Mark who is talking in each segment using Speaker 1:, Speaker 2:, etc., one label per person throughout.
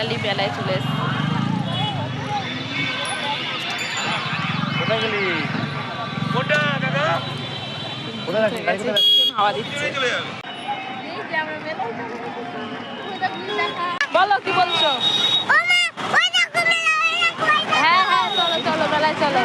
Speaker 1: Finally মেলায় চলে হাওয়া দিচ্ছে। বলো কি বলছো? হ্যাঁ হ্যাঁ চলো চলো মেলায় চলো।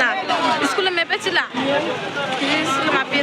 Speaker 1: না। স্কুলে মেপেছিলাম স্কুলে মাপিয়ে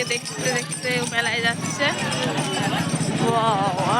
Speaker 1: চারদিকে দেখতে দেখতে ও মেলায় যাচ্ছে Wow,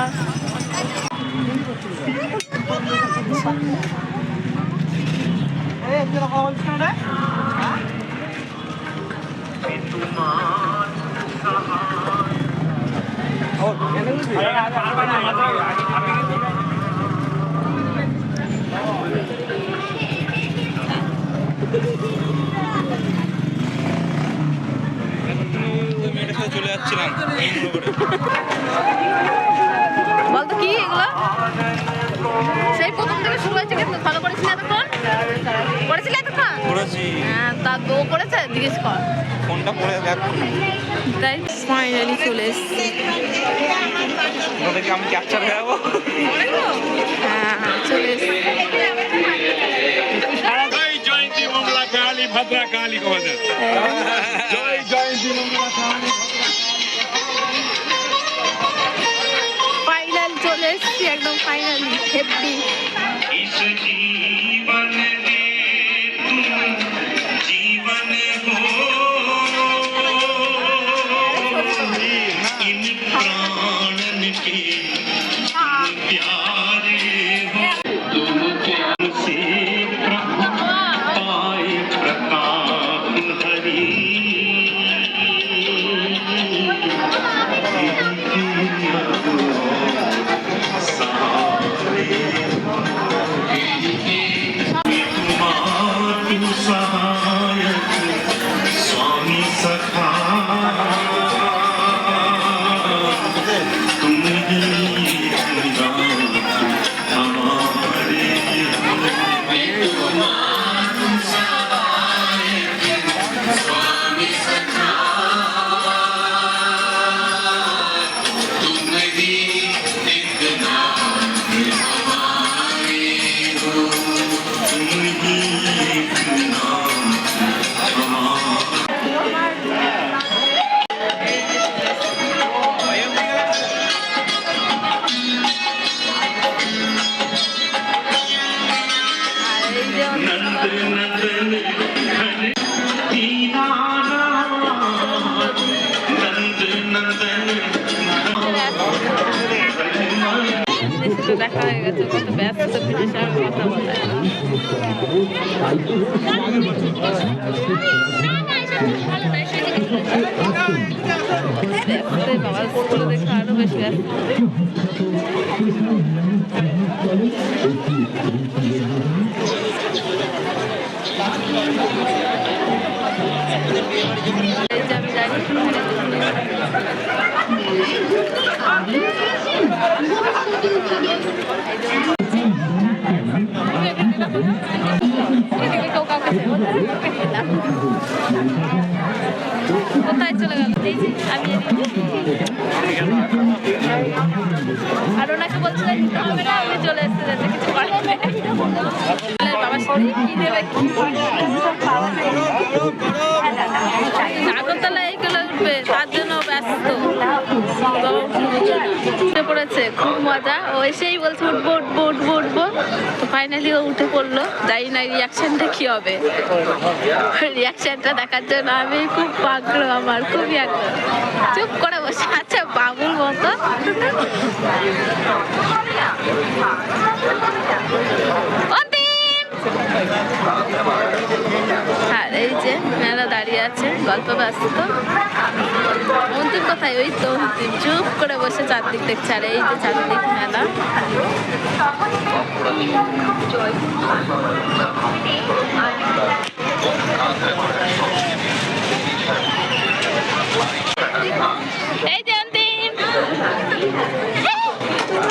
Speaker 1: আর
Speaker 2: চলে যাচ্ছিলাম
Speaker 1: বলতো কি এগুলো? সেই প্রথম থেকে শুরু হয়েছে কিন্তু ফলো করেছিলি এতক্ষণ? করেছিলি এতক্ষণ?
Speaker 2: করেছি।
Speaker 1: হ্যাঁ তা তো করেছে? জিজ্ঞেস কর।
Speaker 2: ফোনটা পড়ে দেখ
Speaker 1: তাই? ফাইনালি চলে এসেছি।
Speaker 2: ওটা থেকে আমি ক্যাপচার হয়ে যাব
Speaker 1: হ্যাঁ হ্যাঁ চলে এসেছি।
Speaker 3: জয় জয়ন্তী মঙ্গলা কালী ভদ্রা কালী কবদের জয় জয়ন্তী মঙ্গলা কালী।
Speaker 1: ফাইনালি দেখা হয়ে গেছে কত দেখে আরও বেশি আমি কাউকে কোথায় চলে গেল আর ওনাকে বলছিলেন চলে এসেছে যাতে কিছু করার নেই। বাবা দেবে কি আগরতলা এইগুলো উঠবে, তার জন্য ব্যস্ত বাবা উঠে পড়েছে, খুব মজা। ও এসেই বলছে, উঠবো উঠবো উঠবো উঠবো। তো ফাইনালি ও উঠে পড়ল। জানি না রিয়াকশনটা কি হবে। রিয়াকশনটা দেখার জন্য আমি খুব আগ্রহ আমার, খুবই আগ্রহ। চুপ করে বসে আছে বাবুর মতো। আর এই যে মেলা দাঁড়িয়ে আছে, গল্প ব্যস্ত। অন্তিম কোথায়? ওই তো, চুপ করে বসে চারদিক দেখছে, আর এই যে চারদিক মেলা। এই যে অন্তিম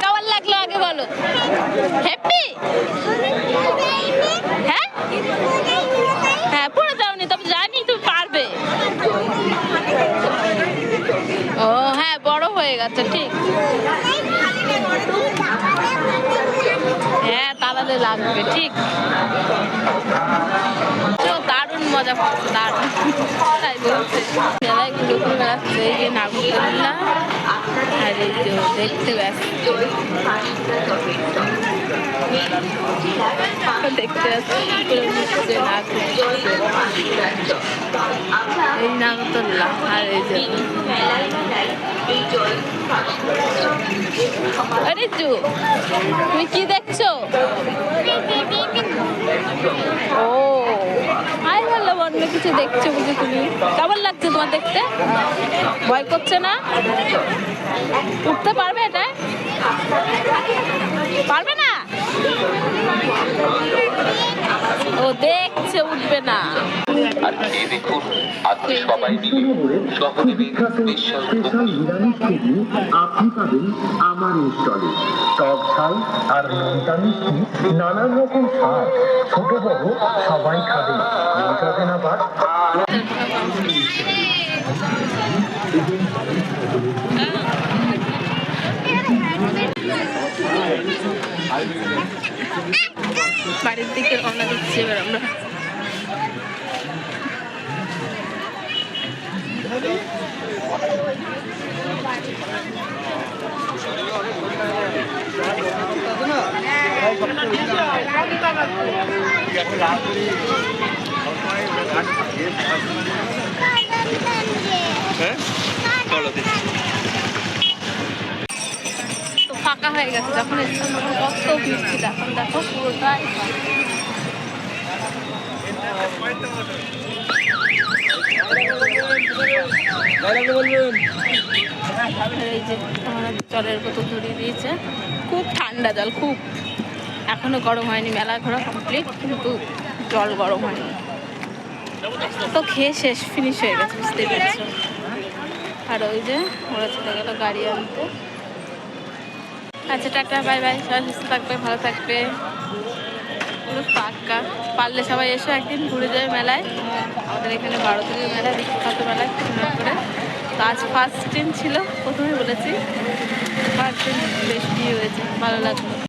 Speaker 1: কেমন লাগল আগে বলো হ্যাপি হ্যাঁ হ্যাঁ পড়ে যাওনি তবে জানি তুমি পারবে ও হ্যাঁ বড় হয়ে গেছে ঠিক তাড়ালে লাগবে, ঠিক? দারুণ মজা পাচ্ছে দারুণ। তাই বলছে মেলায় আর এই যে দেখতে ব্যস্ত। দেখতে এই আরে জু তুমি কি দেখছ ও আই ভালো অন্য কিছু দেখছ বুঝি তুমি কেমন লাগছে তোমার দেখতে ভয় করছে না উঠতে পারবে এটা পারবে না ও দেখছে উঠবে না।
Speaker 4: আর খেয়ে দেখুন আজকে সবাই মিলে বিশ্বাস
Speaker 5: স্পেশাল থেকে আপনি পাবেন আমার এই স্টলে। টক ঝাল আর নোনতা মিষ্টি নানান রকম স্বাদ। ছোট বড় সবাই খাবে। মেটাবেন আবার
Speaker 1: বাড়ির দিকে রওনা দিচ্ছি এবার আমরা।
Speaker 2: হ্যাঁ
Speaker 1: ফাঁকা হয়ে গেছে যখন তখন কত ভিড় ছিল এখন দেখো পুরোটাই ফাঁকা। এই যে জলের বোতল ধরিয়ে দিয়েছে। খুব ঠান্ডা জল, খুব। এখনও গরম হয়নি, মেলা ঘোরা কমপ্লিট কিন্তু জল গরম হয়নি। তো খেয়ে শেষ ফিনিশ হয়ে গেছে, বুঝতেই পারছ। আর ওই যে, ওরা চলে গেল গাড়ি আনতে। আচ্ছা টাটা বাই বাই সবাই সুস্থ থাকবে, ভালো থাকবে। পুরো পাক্কা। পারলে সবাই এসো একদিন, ঘুরে যায় মেলায়। আমাদের এখানে দিনের মেলা বিখ্যাত মেলায় সুন্দর করে। তো আজ ফার্স্ট ট্রেন ছিল, প্রথমে বলেছি। ফার্স্ট ট্রেন বেশ হয়েছে, ভালো লাগল।